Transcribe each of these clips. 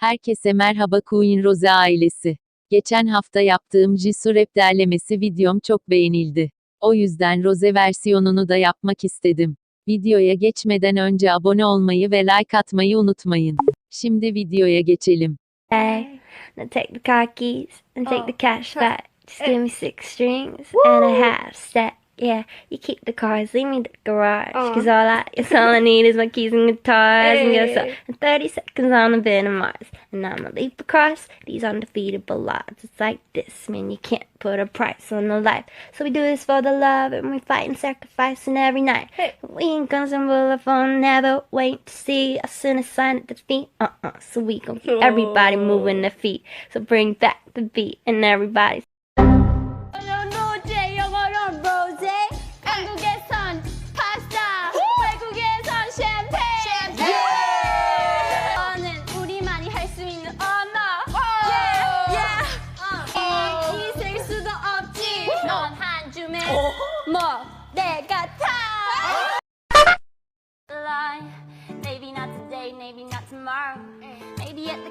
Herkese merhaba Queen Rose ailesi. Geçen hafta yaptığım Jisoo Rap derlemesi videom çok beğenildi. O yüzden Rose versiyonunu da yapmak istedim. Videoya geçmeden önce abone olmayı ve like atmayı unutmayın. Şimdi videoya geçelim. Hey, now take the car keys and take Oh, the cash back. Just give me six strings and a half stack. Yeah, you keep the cars, leave me the garage. Uh. Cause all I, it's all I need is my keys and guitars. And, go so, Hey. and 30 seconds on a bit of Mars. And I'ma leap across these undefeatable odds. It's like this, man, you can't put a price on the life. So we do this for the love and we fight and sacrifice and every night. Hey. We ain't gonna assemble a phone, never wait to see us in a sign at defeat. Uh-uh, so we gon' keep everybody moving their feet. So bring back the beat and everybody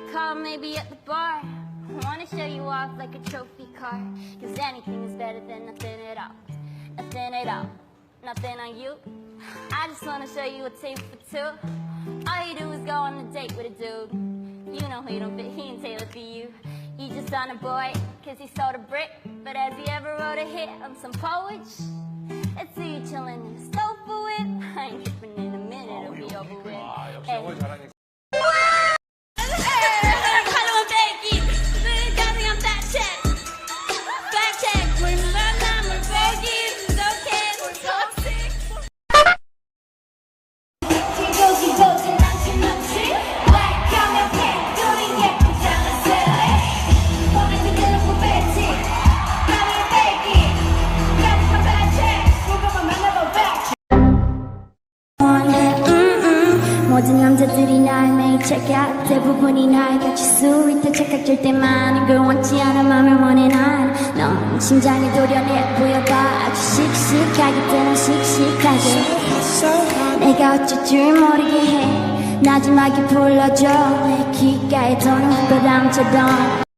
Maybe at the maybe at the bar. I wanna show you off like a trophy car. Cause anything is better than nothing at all. Nothing at all. Nothing on you. I just wanna show you a tape for two. All you do is go on a date with a dude. You know he don't fit, he ain't tailored for you. You just on a boy, cause he sold a brick. But has he ever wrote a hit on some poets? Let's see you chillin' in a sofa with. I ain't tripping in a minute, it'll be oh, over with. 모든 남자들이 날 매일 check 대부분이 날 같이 수 있다 착각될 때만 이걸 원치 않아 맘을 원해 난넌 심장이 도련해 보여봐. 아주 씩씩하게 때론 씩씩하게. 내가 어쩔 줄 모르게 해. 마지막에 불러줘. 내 귓가에 도는 바람처럼